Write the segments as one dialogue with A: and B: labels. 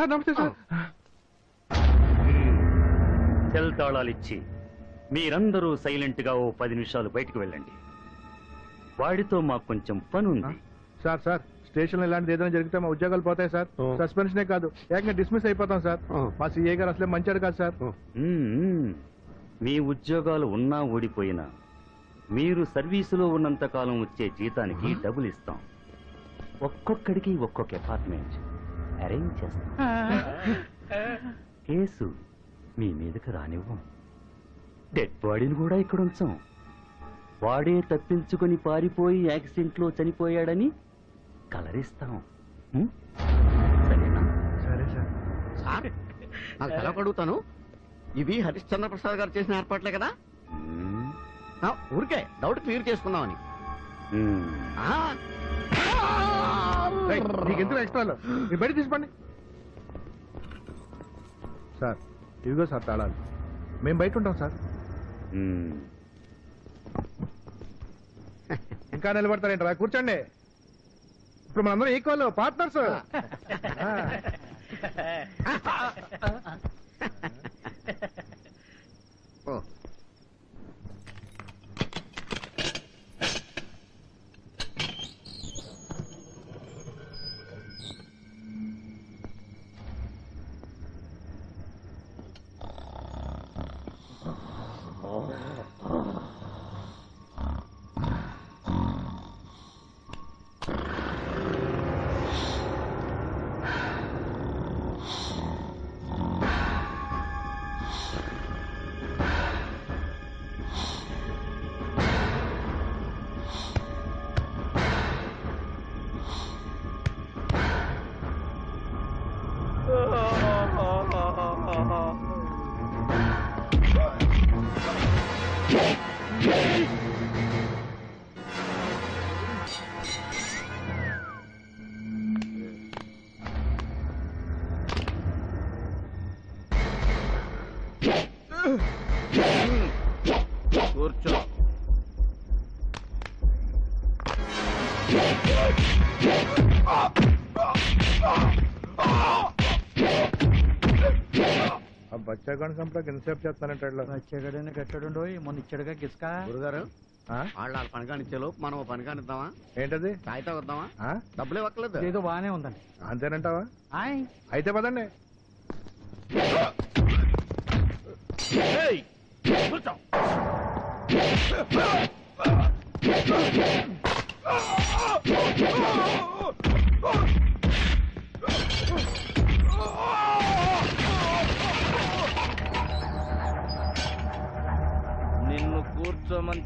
A: Sir నమస్తే sir.
B: Cell తాళాలిచ్చి మీరందరూ సైలెంట్గా ఓ పది నిమిషాలు బయటకు వెళ్ళండి. వాడితో మాకు కొంచెం పని ఉంది
A: సార్ సార్ స్టేషన్ ఇలాంటిది ఏదైనా జరిగితే మా ఉద్యోగాలు పోతాయి సార్. సస్పెన్షనే కాదు ఏకంగా డిస్మిస్ అయిపోతాం సార్. మా సీఏ గారు అసలే మంచాడు కాదు సార్.
B: మీ ఉద్యోగాలు ఉన్నా ఊడిపోయినా మీరు సర్వీసులో ఉన్నంత కాలం వచ్చే జీతానికి డబ్బులు ఇస్తాం. ఒక్కొక్కడికి ఒక్కొక్క అపార్ట్మెంట్. అరేంజ్ చేస్తాం కేసు మీ మీదకి రానివ్వం. డెడ్ బాడీని కూడా ఇక్కడ ఉంచాం. వాడే తప్పించుకొని పారిపోయి యాక్సిడెంట్లో చనిపోయాడని కలరిస్తాం? సరేనా?
A: సరే
C: నాకు తెలవక అడుగుతాను ఇవి హరిశ్చంద్ర ప్రసాద్ గారు చేసిన ఏర్పాట్లే కదా? ఊరికే డౌట్ క్లియర్ చేసుకుందామని.
A: నీకు ఎందుకు ఎక్స్ట్రాలు మీరు బయట తీసుకోండి. సార్ ఇదిగో సార్ తాళాలు. మేము బయట ఉంటాం సార్. ఇంకా నిలబడతారేంట్రా కూర్చోండి. ఇప్పుడు మనందరం ఈక్వల్ పార్ట్నర్స్
C: you
A: ఆ బచ్చాగాని సంపద ఎంతసేపు చేస్తానంటాడు
D: వచ్చాడని కట్టాడు మొన్న ఇచ్చాడుగా గిస్క
C: గురుగారు వాళ్ళు వాళ్ళ పని కానిచ్చేలో మనం ఓ పని కానిద్దామా?
A: ఏంటది?
C: కాగితం వద్దామా
A: ఆ?
C: డబ్బులు ఇవ్వట్లేదు
D: ఏదో బాగానే ఉందండి.
A: అంతేనంటావా?
D: ఆయ్.
A: అయితే పదండి.
D: నిన్ను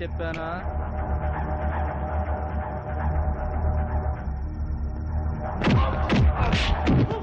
D: చెప్పానా
C: Oh!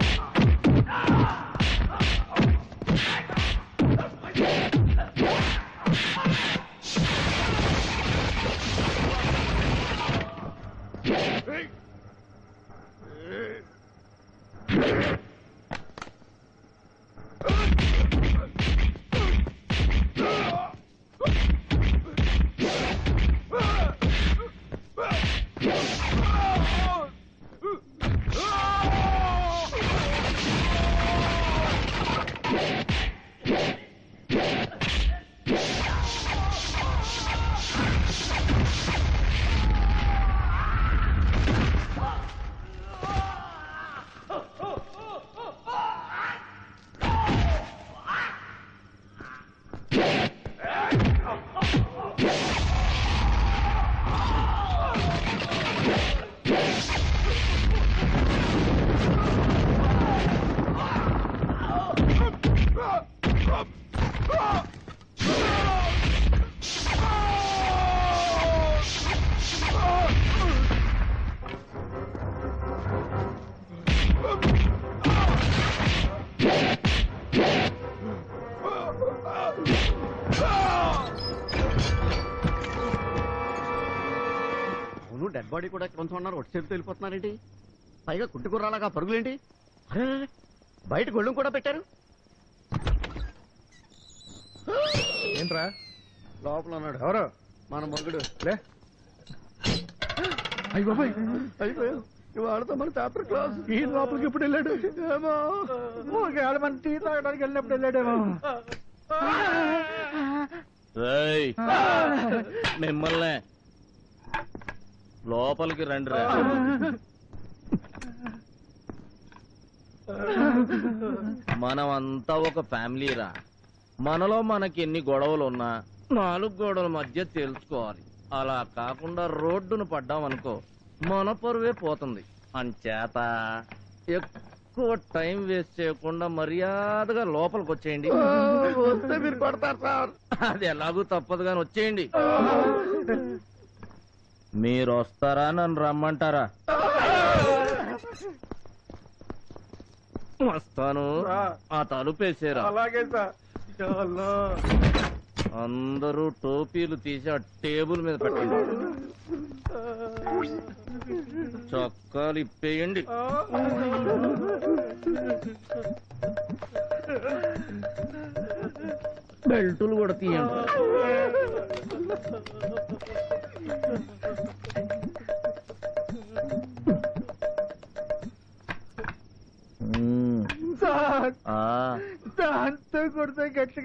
C: డెడ్ బాడీ కూడా ఇక్కడ ఉంచుకున్నారు ఒట్టి చేతితో వెళ్ళిపోతున్నారేంటి? పైగా కుట్టుకురాలాగా పరుగులేంటి? అరే బయట గొళ్ళం కూడా పెట్టారు.
A: ఏంట్రా?
C: లోపల ఉన్నాడు.
A: ఎవరు?
C: మన మగుడు.
A: లే అయ్యి బాబాయ్.
C: అయిపోయావు. ఇవాళతో మన చాప్టర్ క్లాస్
A: ఈ లోపలికి ఎప్పుడు వెళ్ళాడు?
C: ఏమో.
A: ఒకవేళ మన టీ తాగడానికి వెళ్ళినప్పుడు వెళ్ళాడేమో.
D: మిమ్మల్నే లోపలికి రండి రా. మనం అంతా ఒక ఫ్యామిలీ రా. మనలో మనకి ఎన్ని గొడవలు ఉన్నా నాలుగు గొడవల మధ్య తెలుసుకోవాలి అలా కాకుండా రోడ్డును పడ్డామనుకో మన పరువే పోతుంది. అంచేత ఎక్కువ టైం వేస్ట్ చేయకుండా మర్యాదగా లోపలికి వచ్చేయండి
C: వస్తే మీరు కొడతారు సార్.
D: అది ఎలాగూ తప్పదు కానీ వచ్చేయండి. మీరు వస్తారా నన్ను రమ్మంటారా? వస్తాను. ఆ తలుపేసారా
A: అలాగే సార్.
D: అందరూ టోపీలు తీసి ఆ టేబుల్ మీద పెట్టండి. చొక్కాలు ఇప్పేయండి. బెల్టులు కూడా తీయండి.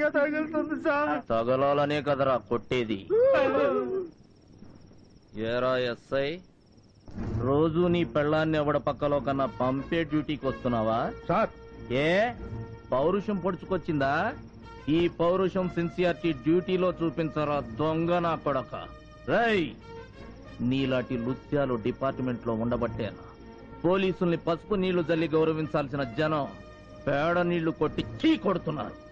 A: గట్టిగా తగులుతుంది సార్.
D: తగలాలనే కదరా కొట్టేది. ఏరా ఎస్ఐ రోజు నీ పెళ్ళాన్ని ఎవడ పక్కలో కన్నా పంపే డ్యూటీకి వస్తున్నావా?
A: సార్.
D: ఏ? పౌరుషం పొడుచుకొచ్చిందా? ఈ పౌరుషం సిన్సియారిటీ డ్యూటీలో చూపించరా దొంగ నా కొడక. రేయ్! నీలాంటి నృత్యాలు డిపార్ట్మెంట్లో ఉండబట్టేనా? పోలీసుల్ని పసుపు నీళ్ళు జల్లి గౌరవించాల్సిన జనం పేడ నీళ్ళు కొట్టి చీ కొడుతున్నారు.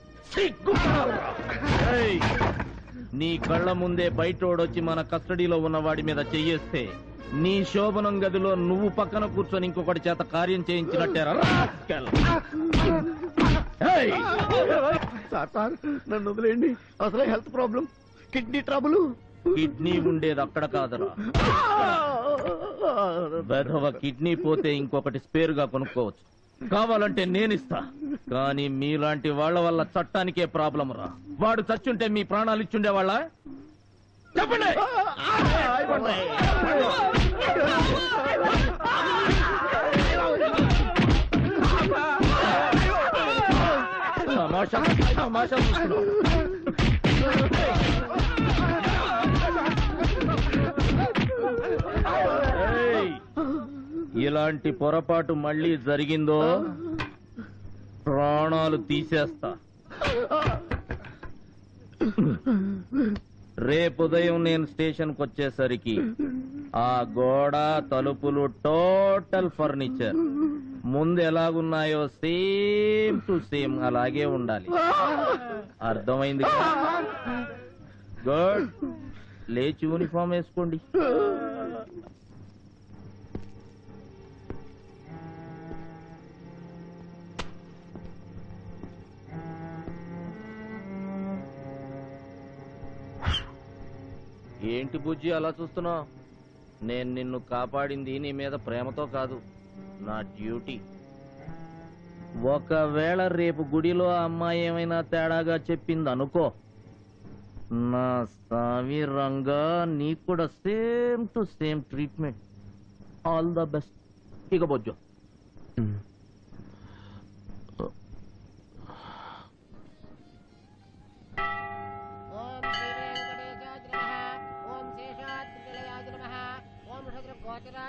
D: నీ కళ్ళ ముందే బయటోడొచ్చి మన కస్టడీలో ఉన్న వాడి మీద చెయ్యేస్తే నీ శోభనం గదిలో నువ్వు పక్కన కూర్చొని ఇంకొకటి చేత కార్యం చేయించినట్టేరా rascal. ఏయ్!
C: సార్ సార్ నన్ను వదిలేయండి. అసలే health problem kidney trouble.
D: Kidney ఉండేది అక్కడ కాదురా. వెధవ కిడ్నీ పోతే ఇంకొకటి స్పేర్గా కొనుక్కోవచ్చు. కావాలంటే నేనిస్తా. కానీ మీలాంటి వాళ్ళ వల్ల చట్టానికే ప్రాబ్లం రా. వాడు చచ్చుంటే మీ ప్రాణాలు ఇచ్చుండే వాళ్ళ చెప్పండి తమాషా తమాషా ఇలాంటి పొరపాటు మళ్ళీ జరిగిందో ప్రాణాలు తీసేస్తా. రేపు ఉదయం నేను స్టేషన్కు వచ్చేసరికి ఆ గోడ తలుపులు టోటల్ ఫర్నిచర్. ముందు ఎలాగున్నాయో సేమ్ టు సేమ్ అలాగే ఉండాలి. అర్థమైంది గుడ్. లేచి యూనిఫామ్ వేసుకోండి. ఏంటి బుజ్జి అలా చూస్తున్నావు? నేను నిన్ను కాపాడింది నీ మీద ప్రేమతో కాదు నా డ్యూటీ. ఒకవేళ రేపు గుడిలో అమ్మాయి ఏమైనా తేడాగా చెప్పింది అనుకో నా స్వామి నీకు కూడా same to same treatment. All the best. ఇక బొజ్జో.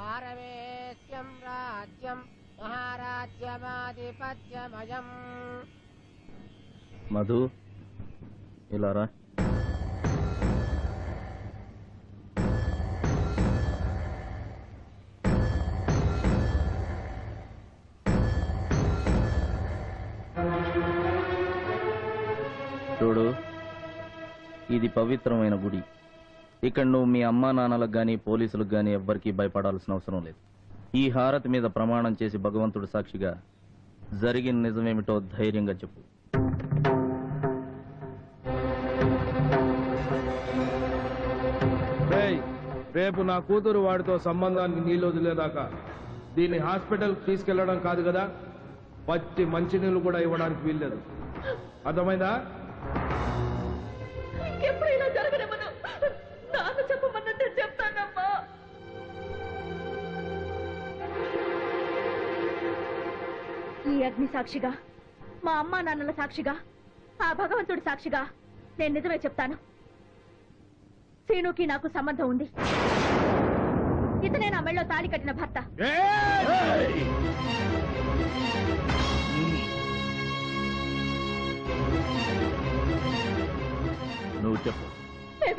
E: భౌత్యం స్వరాజ్యం వైరాజ్యం పారమేశ్యం రాజ్యం మహారాజ్యమాధిపత్యమయం
D: మధు ఇలా చూడు ఇది పవిత్రమైన గుడి. ఇక్కడ నువ్వు మీ అమ్మా నాన్నలకు గాని పోలీసులకు గాని ఎవ్వరికీ భయపడాల్సిన అవసరం లేదు. ఈ హారతి మీద ప్రమాణం చేసి భగవంతుడు సాక్షిగా జరిగిన నిజమేమిటో ధైర్యంగా చెప్పు.
A: రేయ్, రేపు నా కూతురు వాడితో సంబంధాన్ని నీళ్ళు వదిలేదాకా దీన్ని హాస్పిటల్ తీసుకెళ్ళడం కాదు కదా? పచ్చి మంచినీళ్ళు కూడా ఇవ్వడానికి వీల్లేదు. అర్థమైందా?
F: నాన్న చెప్పమన్నట్టే చెప్తానమ్మా. ఈ అగ్ని సాక్షిగా మా అమ్మా నాన్నల సాక్షిగా ఆ భగవంతుడి సాక్షిగా నేను నిజమే చెప్తాను. సీనుకి నాకు సంబంధం ఉంది. ఇతనే నా మెళ్ళో తాళి కట్టిన భర్త.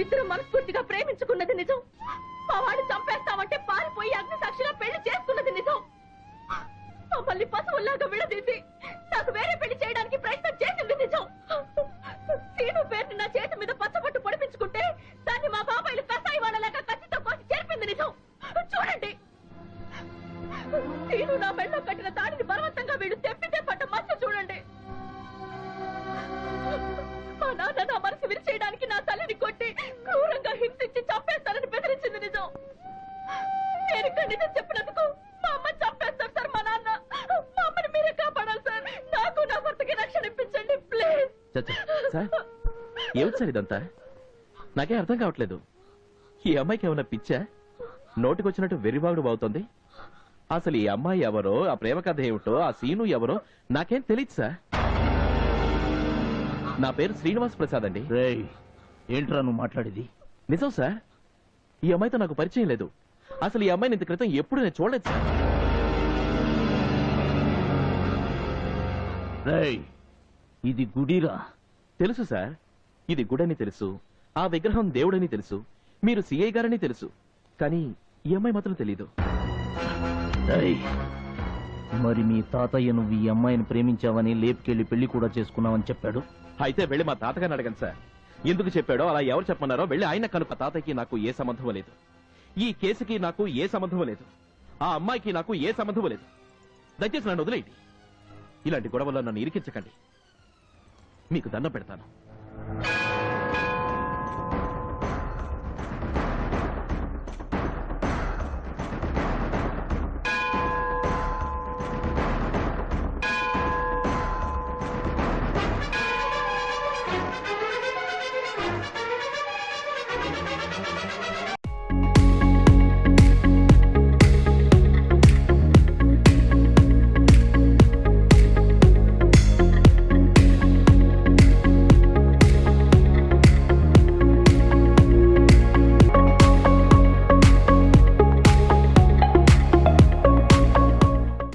F: మేమిద్దరం మనస్ఫూర్తిగా ప్రేమించుకున్నది నిజం. మా వాడిని చంపేస్తామంటే పారిపోయి అగ్ని సాక్షిగా పెళ్ళి చేసుకున్నది నిజం. మమ్మల్ని పశువుల్లాగా విడదీసి నాకు వేరే పెళ్ళి చేయడానికి ప్రయత్నం
G: చేసి ఏమిటి సార్ ఇదంతా? నాకేం అర్థం కావట్లేదు. ఈ అమ్మాయికి ఏమైనా పిచ్చా? నోటికొచ్చినట్టు వెర్రిబాగుడు బాగుతుంది అసలు ఈ అమ్మాయి ఎవరో ఆ ప్రేమ కథ ఏమిటో ఆ సీను ఎవరో నాకేం తెలియదు సార్. నా పేరు శ్రీనివాస్ ప్రసాద్ అండి.
D: రేయ్ ఏంట్రా నువ్వు మాట్లాడేది?
G: నిజం సార్ ఈ అమ్మాయితో నాకు పరిచయం లేదు. అసలు ఈ అమ్మాయిని ఇంత క్రితం ఎప్పుడు నేను చూడలేదు సార్.
D: రేయ్ ఇది గుడిరా?
G: తెలుసు సార్ ఇది గుడని తెలుసు. ఆ విగ్రహం దేవుడని తెలుసు. మీరు సిఐ గారని తెలుసు. కానీ ఈ అమ్మాయి మాత్రం తెలీదు.
D: మరి మీ తాతయ్య నువ్వు ఈ అమ్మాయిని ప్రేమించావని లేపుకెళ్ళి పెళ్ళి కూడా చేసుకున్నావని చెప్పాడు?
G: అయితే వెళ్ళి మా తాతగారిని అడగండి సార్. ఎందుకు చెప్పాడో అలా ఎవరు చెప్పమన్నారో వెళ్ళి ఆయన కనుక తాతయ్యకి నాకు ఏ సంబంధం లేదు. ఈ కేసుకి నాకు ఏ సంబంధం లేదు. ఆ అమ్మాయికి నాకు ఏ సంబంధం లేదు. దయచేసి నన్ను వదిలేయండి. ఇలాంటి గొడవల్లో నన్ను ఇరికించకండి. మీకు దండం పెడతాను.